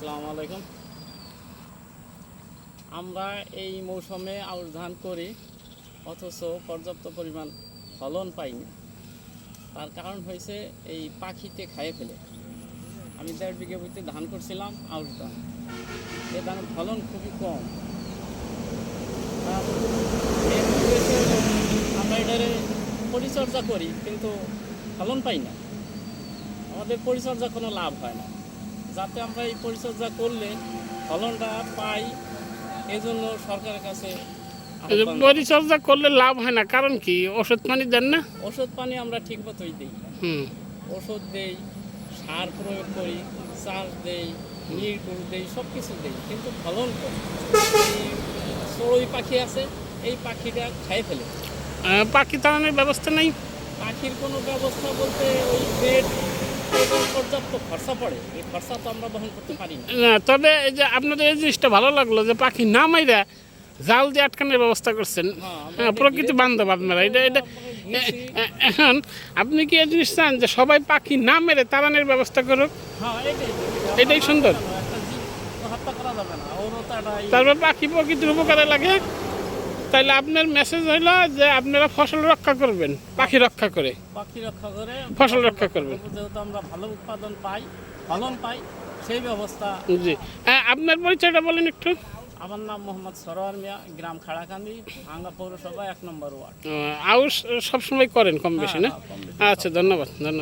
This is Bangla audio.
আসসালামু আলাইকুম। আমরা এই মৌসুমে আউশ ধান করি, অথচ পর্যাপ্ত পরিমাণ ফলন পাই না তার কারণ হয়েছে এই পাখিতে খাইয়ে ফেলে। আমি দেড় বিঘে বইতে ধান করছিলাম, আউশ ধান। এই ধানের ফলন খুবই কম। আমরা এটারে পরিচর্যা করি, কিন্তু ফলন পাই না। আমাদের পরিচর্যা কোনো লাভ হয় না। যাতে আমরা এই পরিচর্যা করলে ফলনটা পাই এই জন্য সরকারের কাছে পরিচর্যা করলে লাভ হয় না কারণ কি? ওষুধ পানি দেন না? ওষুধ পানি আমরা ঠিক মতোই দিই। ওষুধ দেই সার প্রয়োগ করি চাষ দেই নির্গুল দেই সব কিছু দেই কিন্তু ফলন চড়ুই পাখি আছে এই পাখিটা খাই ফেলে। পাখি তাড়ানোর ব্যবস্থা নেই? পাখির কোনো ব্যবস্থা বলতে ওই বেড পর্যাপ্ত খরচা পড়ে এই খরচা তো আমরা বহন করতে পারি না। তবে এই যে আপনাদের এই জিনিসটা ভালো লাগল যে পাখি না মাইরা জাল দিয়ে আটকানোর ব্যবস্থা করছেন। হ্যাঁ, হ্যাঁ প্রকৃতি বান্ধব আপনারা। এটা এটা এখন আপনি কি এই জিনিস চান যে সবাই পাখি না মেরে তাড়ানোর ব্যবস্থা করুক? হ্যাঁ এটাই সুন্দর। তারপর পাখি প্রকৃতির উপকারে লাগে। তাইলে আপনার মেসেজ হইল যে আপনারা ফসল রক্ষা করবেন পাখি রক্ষা করে। পাখি রক্ষা করে। ফসল রক্ষা করবেন। যেহেতু আমরা ভালো উৎপাদন পাই ফলন পাই সেই ব্যবস্থা। জি। হ্যাঁ, আপনার পরিচয়টা বলেন একটু। আমার নাম মোহাম্মদ সরোয়ার মিয়া গ্রাম খাড়াকান্দি ভাঙ্গা পৌরসভা এক নম্বর ওয়ার্ড। আউশ সবসময় করেন কম বেশি না? হ্যাঁ, কম বেশি। আচ্ছা ধন্যবাদ ধন্যবাদ।